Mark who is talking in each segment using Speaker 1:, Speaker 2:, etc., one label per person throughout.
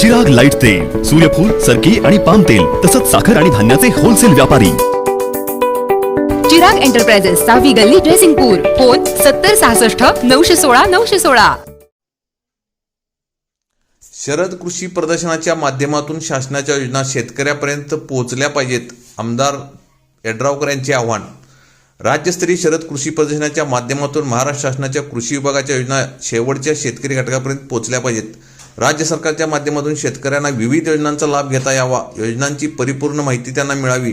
Speaker 1: Chirag light तेल सूर्यफूल सरकी आणि पाम तेल तसंच साखर आणि धान्याचे होलसेल व्यापारी.
Speaker 2: चिराग एंटरप्राइजेस सहावी गल्ली ड्रेसिंगपूर फोन सत्तर सहासष्ट नऊशे सोळा नऊशे सोळा.
Speaker 3: शरद कृषी प्रदर्शनाच्या माध्यमातून शासनाच्या योजना शेतकऱ्यापर्यंत पोहोचल्या पाहिजेत आमदार यड्रावकर यांचे आव्हान. राज्यस्तरीय शरद कृषी प्रदर्शनाच्या माध्यमातून महाराष्ट्र शासनाच्या कृषी विभागाच्या योजना शेवटच्या शेतकरी घटकापर्यंत पोहोचल्या पाहिजेत. राज्य सरकारच्या माध्यमातून शेतकऱ्यांना विविध योजनांचा लाभ घेता यावा. योजनांची परिपूर्ण माहिती त्यांना मिळावी.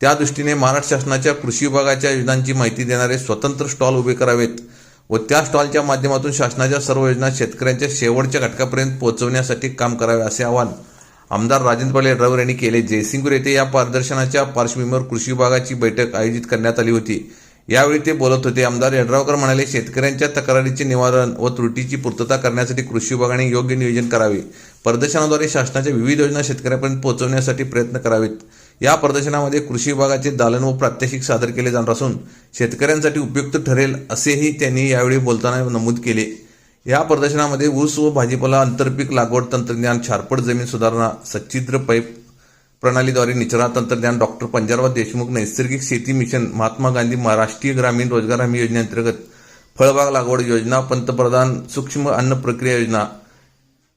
Speaker 3: त्या दृष्टीने महाराष्ट्र शासनाच्या कृषी विभागाच्या योजनांची माहिती देणारे स्वतंत्र स्टॉल उभे करावेत व त्या स्टॉलच्या माध्यमातून शासनाच्या सर्व योजना शेतकऱ्यांच्या शेवटच्या घटकापर्यंत पोहोचवण्यासाठी काम करावे असे आवाहन आमदार राजेंद्र पाटील यड्रावकर यांनी केले. जयसिंगपूर येथे या प्रदर्शनाच्या पार्श्वभूमीवर कृषी विभागाची बैठक आयोजित करण्यात आली होती. यावेळी ते बोलत होते आमदार यड्रावकर म्हणाले शेतकऱ्यांच्या तक्रारीचे निवारण व त्रुटीची पूर्तता करण्यासाठी कृषी विभागाने योग्य नियोजन करावे. प्रदर्शनाद्वारे शासनाच्या विविध योजना शेतकऱ्यांपर्यंत पोहोचवण्यासाठी प्रयत्न करावेत. या प्रदर्शनामध्ये कृषी विभागाचे दालन व प्रात्यक्षिक सादर केले जाणार असून शेतकऱ्यांसाठी उपयुक्त ठरेल असेही त्यांनी यावेळी बोलताना नमूद केले. या प्रदर्शनामध्ये ऊस व भाजीपाला आंतरपीक लागवड तंत्रज्ञान छारपड जमीन सुधारणा सच्छिद्र पाईप प्रणालीद्वारे निचरा तंत्रज्ञान डॉक्टर पंजाबराव देशमुख नैसर्गिक शेती मिशन महात्मा गांधी राष्ट्रीय ग्रामीण रोजगार हमी योजनेअंतर्गत फळबाग लागवड योजना पंतप्रधान सूक्ष्म अन्न प्रक्रिया योजना.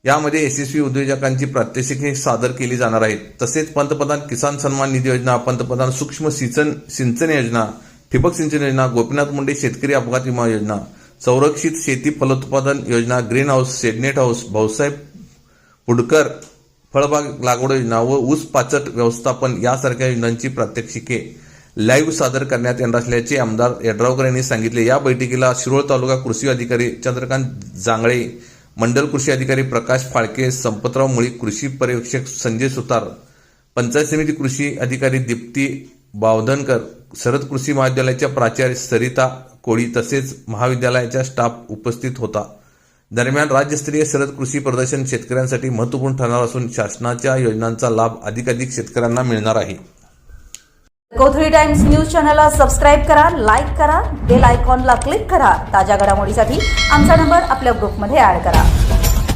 Speaker 3: यामध्ये यशस्वी उद्योजकांची प्रात्यक्षिके सादर केली जाणार आहेत. तसेच पंतप्रधान किसान सन्मान निधी योजना पंतप्रधान सूक्ष्म सिंचन सिंचन योजना ठिबक सिंचन योजना गोपीनाथ मुंडे शेतकरी अपघात विमा योजना संरक्षित शेती फलोत्पादन योजना greenhouse shade net house Bhausaheb Pudkar फळबाग लागवड योजना व ऊस पाचट व्यवस्थापन यासारख्या योजनांची प्रात्यक्षिके लाईव्ह सादर करण्यात येणार असल्याचे आमदार यड्रावकर यांनी सांगितले. या बैठकीला शिरोळ तालुका कृषी अधिकारी चंद्रकांत जांगळे मंडल कृषी अधिकारी प्रकाश फाळके संपतराव मुळी कृषी पर्यवेक्षक संजय सुतार पंचायत समिती कृषी अधिकारी दीप्ती बावधनकर शरद कृषी महाविद्यालयाच्या प्राचार्य सरिता कोळी तसेच महाविद्यालयाच्या स्टाफ उपस्थित होता. दरम्यान राज्यस्तरीय शरद कृषी प्रदर्शन शेतकऱ्यांसाठी महत्त्वपूर्ण ठरणार असून शासनाच्या योजनांचा लाभ अधिकाधिक शेतकऱ्यांना मिळणार आहे.
Speaker 4: कोथळी टाइम्स न्यूज चॅनलला सबस्क्राईब करा लाईक करा बेल आयकॉनला क्लिक करा. ताज्या घडामोडीसाठी आमचा नंबर आपल्या ग्रुपमध्ये ऍड करा.